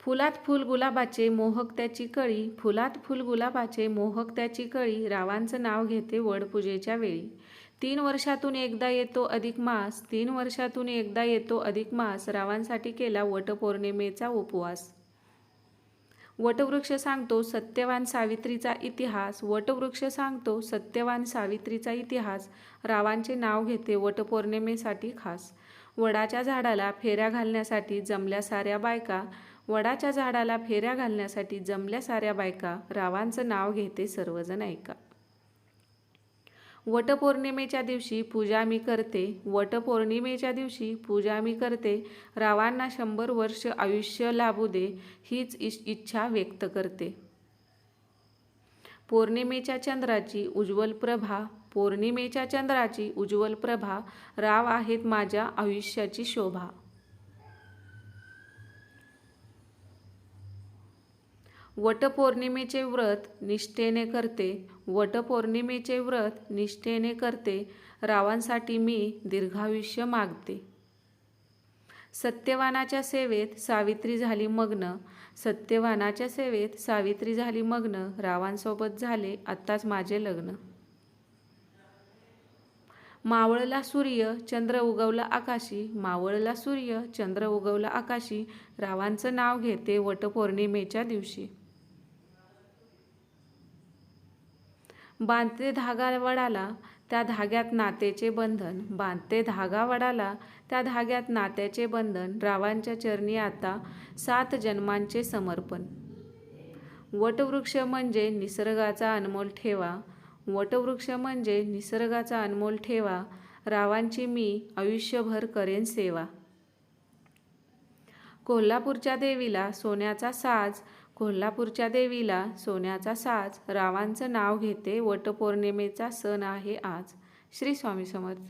फुलात फुल गुलाबाचे मोहक त्याची कळी फुलात फुल गुलाबाचे मोहक त्याची कळी रावांचं नाव घेते वडपूजेच्या वेळी. तीन वर्षातून एकदा येतो अधिक मास तीन वर्षातून एकदा येतो अधिक मास रावांसाठी केला वटपौर्णिमेचा उपवास. वटवृक्ष सांगतो सत्यवान सावित्रीचा इतिहास वटवृक्ष सांगतो सत्यवान सावित्रीचा इतिहास रावांचे नाव घेते वटपौर्णिमेसाठी खास. वडाच्या झाडाला फेऱ्या घालण्यासाठी जमल्या साऱ्या बायका वडाच्या झाडाला फेऱ्या घालण्यासाठी जमल्या साऱ्या बायका रावांचं नाव घेते सर्वजण ऐका. वटपौर्णिमेच्या दिवशी पूजा मी करते वटपौर्णिमेच्या दिवशी पूजा मी करते रावांना शंभर वर्ष आयुष्य लाभू दे हीच इश इच्छा व्यक्त करते. पौर्णिमेच्या चंद्राची उज्ज्वल प्रभा पौर्णिमेच्या चंद्राची उज्ज्वल प्रभा राव आहेत माझ्या आयुष्याची शोभा. वटपौर्णिमेचे व्रत निष्ठेने करते वटपौर्णिमेचे व्रत निष्ठेने करते रावांसाठी मी दीर्घायुष्य मागते. सत्यवानाच्या सेवेत सावित्री झाली मग्न सत्यवानाच्या सेवेत सावित्री झाली मग्न रावांसोबत झाले आत्ताच माझे लग्न. मावळला सूर्य चंद्र उगवला आकाशी. मावळला सूर्य चंद्र उगवला आकाशी. रावांचं नाव घेते वटपौर्णिमेच्या दिवशी. बांधते धागा वडाला त्या धाग्यात नातेचे बंधन. बांधते धागा वडाला त्या धाग्यात नात्याचे बंधन. रावांच्या चरणी आता सात जन्मांचे समर्पण. वटवृक्ष म्हणजे निसर्गाचा अनमोल ठेवा. वटवृक्ष म्हणजे निसर्गाचा अनमोल ठेवा रावांची मी आयुष्यभर करेन सेवा. कोल्हापूरच्या देवीला सोन्याचा साज कोल्हापूरच्या देवीला सोन्याचा साज रावांचं नाव घेते वटपौर्णिमेचा सण आहे आज. श्री स्वामी समर्थ.